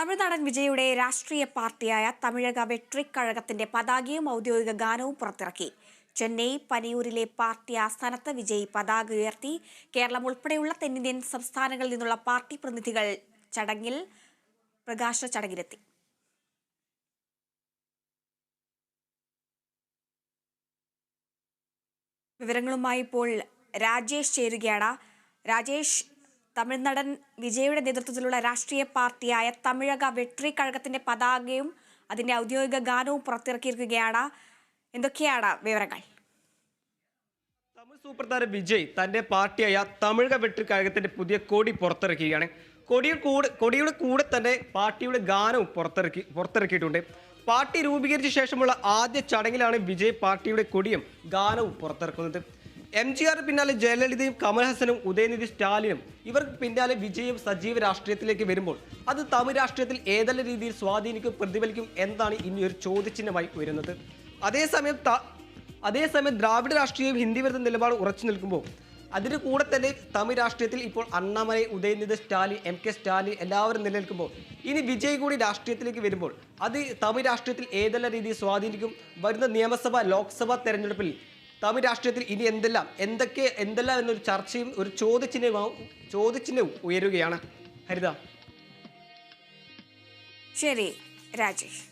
തമിഴ്നാടൻ വിജയുടെ രാഷ്ട്രീയ പാർട്ടിയായ തമിഴക വെട്രിക് കഴകത്തിന്റെ പതാകയും ഔദ്യോഗിക ഗാനവും പുറത്തിറക്കി. ചെന്നൈ പനിയൂരിലെ പാർട്ടി ആസ്ഥാനത്ത് വിജയ് പതാക ഉയർത്തി. കേരളം ഉൾപ്പെടെയുള്ള തെന്നിന്ത്യൻ സംസ്ഥാനങ്ങളിൽ നിന്നുള്ള പാർട്ടി പ്രതിനിധികൾ ചടങ്ങിൽ പ്രകാശന ചടങ്ങിലെത്തി. വിവരങ്ങളുമായി ഇപ്പോൾ രാജേഷ് ചേരുകയാണ്. രാജേഷ് തമിഴ്നടൻ വിജയുടെ നേതൃത്വത്തിലുള്ള രാഷ്ട്രീയ പാർട്ടിയായ തമിഴക വെട്രി കഴകത്തിന്റെ പതാകയും അതിന്റെ ഔദ്യോഗിക ഗാനവും പുറത്തിറക്കിയിരിക്കുകയാണ്. എന്തൊക്കെയാണ് വിവരങ്ങൾ? തമിഴ് സൂപ്പർ താരം വിജയ് തന്റെ പാർട്ടിയായ തമിഴക വെട്രി കഴകത്തിന്റെ പുതിയ കൊടി പുറത്തിറക്കുകയാണ്. കൊടിയുടെ കൂടെ കൊടിയുടെ കൂടെ തന്നെ പാർട്ടിയുടെ ഗാനവും പുറത്തിറക്കി പുറത്തിറക്കിയിട്ടുണ്ട്. പാർട്ടി രൂപീകരിച്ച ശേഷമുള്ള ആദ്യ ചടങ്ങിലാണ് വിജയ് പാർട്ടിയുടെ കൊടിയും ഗാനവും പുറത്തിറക്കുന്നത്. എം ജി ആറിന് പിന്നാലെ ജയലളിതയും കമൽഹാസനും ഉദയനിധി സ്റ്റാലിനും ഇവർക്ക് പിന്നാലെ വിജയം സജീവ രാഷ്ട്രീയത്തിലേക്ക് വരുമ്പോൾ അത് തമിഴ് രാഷ്ട്രീയത്തിൽ ഏതെല്ലാം രീതിയിൽ സ്വാധീനിക്കും പ്രതിഫലിക്കും എന്നതാണ് ഇനി ഒരു ചോദ്യചിഹ്നമായി വരുന്നത് അതേസമയം അതേസമയം ദ്രാവിഡ രാഷ്ട്രീയം ഹിന്ദി വിരുദ്ധ നിലപാട് ഉറച്ചു നിൽക്കുമ്പോൾ അതിന് കൂടെ തന്നെ തമിഴ് രാഷ്ട്രീയത്തിൽ ഇപ്പോൾ അണ്ണാമലൈ ഉദയനിധി സ്റ്റാലിൻ എം കെ സ്റ്റാലിൻ എല്ലാവരും നിലനിൽക്കുമ്പോൾ ഇനി വിജയ് കൂടി രാഷ്ട്രീയത്തിലേക്ക് വരുമ്പോൾ അത് തമിഴ് രാഷ്ട്രീയത്തിൽ ഏതെല്ലാം രീതിയിൽ സ്വാധീനിക്കും? വരുന്ന നിയമസഭ ലോക്സഭാ തെരഞ്ഞെടുപ്പിൽ തമിഴ് രാഷ്ട്രീയത്തിൽ ഇനി എന്തെല്ലാം എന്തൊക്കെ എന്തെല്ലാം എന്നൊരു ചർച്ചയും ഒരു ചോദ്യചിഹ്നവും ചോദ്യചിഹ്നവും ഉയരുകയാണ്. ഹരിത. ശരി രാജേഷ്.